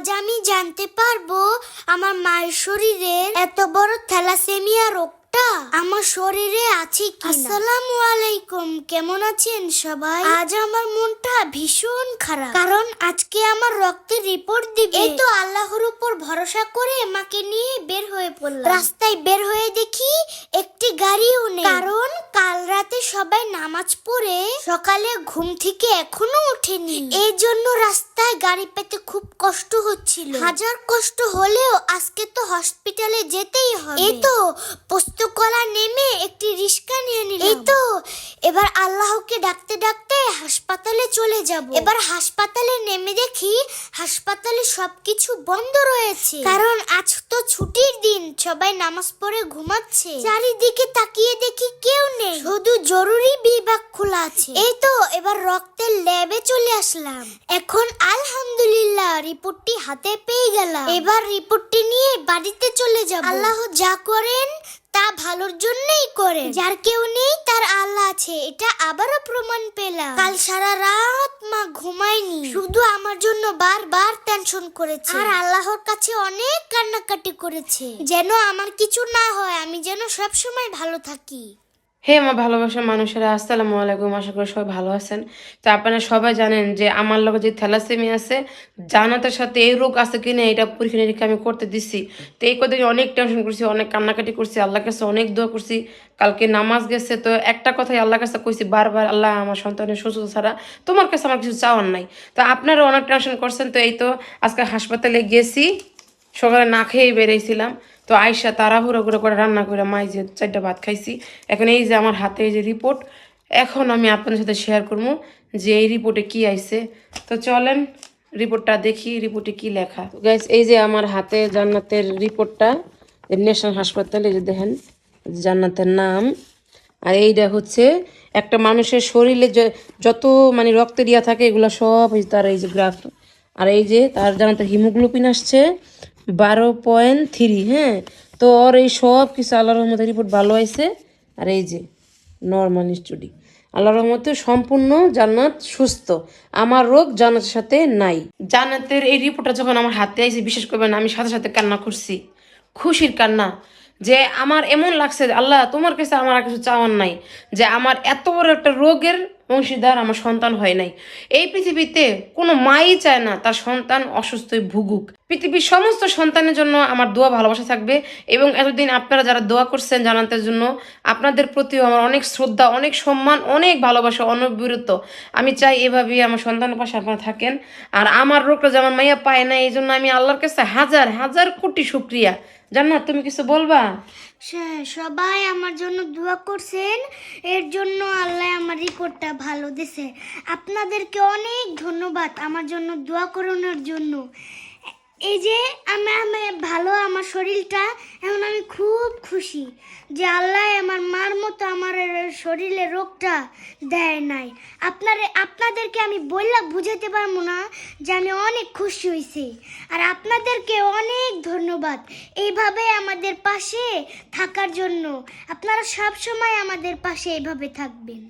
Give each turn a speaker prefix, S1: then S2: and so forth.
S1: আজ আমি জানতে পারব আমার মায়ের শরীরে এত বড় থ্যালাসেমিয়া রোগটা আমার শরীরে আছে কি আসসালামু আলাইকুম, কেমন আছেন সবাই? আজ আমার মনটা ভীষণ খারাপ। কারণ আজকে আমার রক্তের রিপোর্ট দিবে। এই তো আল্লাহর উপর ভরসা করে মাকে নিয়ে বের হয়ে পড়লাম। রাস্তায় বের হয়ে দেখি একটি গাড়িও নেই। কারণ কাল রাতে সবাই নামাজ পড়ে সকালে ঘুম থেকে এখনও ওঠেনি। এই জন্য রাস্তায় গাড়ি পেতে খুব কষ্ট হচ্ছিল। হাজার কষ্ট হলেও আজকে তো হসপিটালে যেতেই হবে। এই তো পোস্তকলা নেমে একটি রিক্সা নিয়ে নিলাম। এই তো এবার আল্লাহকে ডাকতে ডাকতে হাসপাতালে চলে যাব। এবার হাসপাতালে নেমে দেখি হাসপাতালে সবকিছু বন্ধ রয়েছে। কারণ আজ তো সবাই নামাজ পড়ে ঘুমাচ্ছে। চারিদিকে তাকিয়ে দেখি কেউ নেই। শুধু জরুরি বিভাগ খোলা আছে। এই তো, এবার রক্তের ল্যাবে চলে আসলাম। এখন আলহামদুলিল্লাহ রিপোর্টটি হাতে পেয়ে গেলাম। এবার রিপোর্টটি নিয়ে বাড়িতে চলে যাব। আল্লাহ যা করেন তা ভালোর জন্যই করে। যার কেউ নেই, তার আল্লাহ আছে। এটা আবারও প্রমাণ পেলাম। কাল সারা রাত মা ঘুমায়নি। শুধু আমার জন্য বারবার টেনশন করেছে। আর আল্লাহর কাছে অনেক কান্নাকাটি করেছে। যেন আমার কিছু না হয়, আমি যেন সব সময় ভালো থাকি।
S2: হে আমার ভালোবাসার মানুষেরা, আসসালামু আলাইকুম, আশা করি সবাই ভালো আছেন। তো আপনারা সবাই জানেন যে আমার লগে যে থ্যালাসেমি আছে জানাতের সাথে এই রোগ আছে কিনা এটা পরীক্ষা নিরীক্ষা আমি করতে দিছি। তো এই কথা অনেক টেনশন করছি, অনেক কান্নাকাটি করছি আল্লাহ কাছে অনেক দোয়া করছি। কালকে নামাজ গেছে, তো একটা কথাই আল্লাহর কাছে কইছি বারবার, আল্লাহ আমার সন্তানের সুস্থ ছাড়া তোমার কাছে আমার কিছু চাওয়ার নাই। তো আপনারা অনেক টেনশন করছেন, তো এই তো আজকে হাসপাতালে গেছি, সকালে না খেয়েই বেরিয়েছিলাম। তো আয়সা তাড়াহুড়ো করে করে রান্না করে মাই যে চারটা ভাত খাইছি। এখন এই যে আমার হাতে এই যে রিপোর্ট এখন আমি আপনাদের সাথে শেয়ার করব যে এই রিপোর্টে কি আইছে। তো চলেন রিপোর্টটা দেখি রিপোর্টে কি লেখা। গাইস এই যে আমার হাতে জান্নাতের রিপোর্টটা ন্যাশনাল হাসপাতালে যে দেখেন, জান্নাতের নাম। আর এইটা হচ্ছে একটা মানুষের শরীরে যত মানে রক্তের ইয়া থাকে, এগুলো সব তার এই যে গ্রাফ আর এই যে তার জানাতে হিমোগ্লোবিন আসছে বারো পয়েন্ট থ্রি হ্যাঁ? তো ওর এই সব কিছু আল্লাহ রহমতের রিপোর্ট ভালো আইছে আর এই যে নর্মাল স্টুডি আল্লাহ রহমতে সম্পূর্ণ জান্নাত সুস্থ। আমার রোগ জান্নাতের সাথে নাই। জান্নাতের এই রিপোর্টটা যখন আমার হাতে আইছে, বিশেষ করবেন, আমি সাথে সাথে কান্না করছি। খুশির কান্না। যে আমার এমন লাগছে আল্লাহ, তোমার কাছে আমার আর কিছু চাওয়ার নাই। যে আমার এত বড় একটা রোগের অংশীদার আমার সন্তান হয় নাই। এই পৃথিবীতে কোনো মাই চায় না, তার সন্তান অসুস্থই ভুগুক। পৃথিবীর সমস্ত সন্তানের জন্য আমার দোয়া ভালোবাসা থাকবে এবং এতদিন আপনারা যারা দোয়া করছেন জানাতের জন্য, আপনাদের প্রতিও আমার অনেক শ্রদ্ধা, অনেক সম্মান, অনেক ভালোবাসা, অনবিরত। আমি চাই এভাবেই আমার সন্তানের পাশে আপনারা থাকেন। আর আমার রোগটা যেমন মাইয়া পায় না এই জন্য আমি আল্লাহর কাছে হাজার হাজার কোটি শুক্রিয়া। জান্নাত, তুমি কিছু বলবা?
S1: সবাই আমার জন্য দোয়া করছেন, এর জন্য আল্লাহ আমার রিপোর্টটা ভালো দিছে। আপনাদেরকে অনেক ধন্যবাদ আমার জন্য দোয়া করানোর জন্য। এই যে আমি আমি ভালো আমার শরীরটা, এখন আমি খুব খুশি যে আল্লাহ আমার মার মতো আমার শরীরে রোগটা দেয় নাই। আপনারে, আপনাদেরকে আমি বললাম বুঝাতে পারব না যে আমি অনেক খুশি হয়েছি আর আপনাদেরকে অনেক ধন্যবাদ এইভাবে আমাদের পাশে থাকার জন্য। আপনারা সব সময় আমাদের পাশে এইভাবে থাকবেন।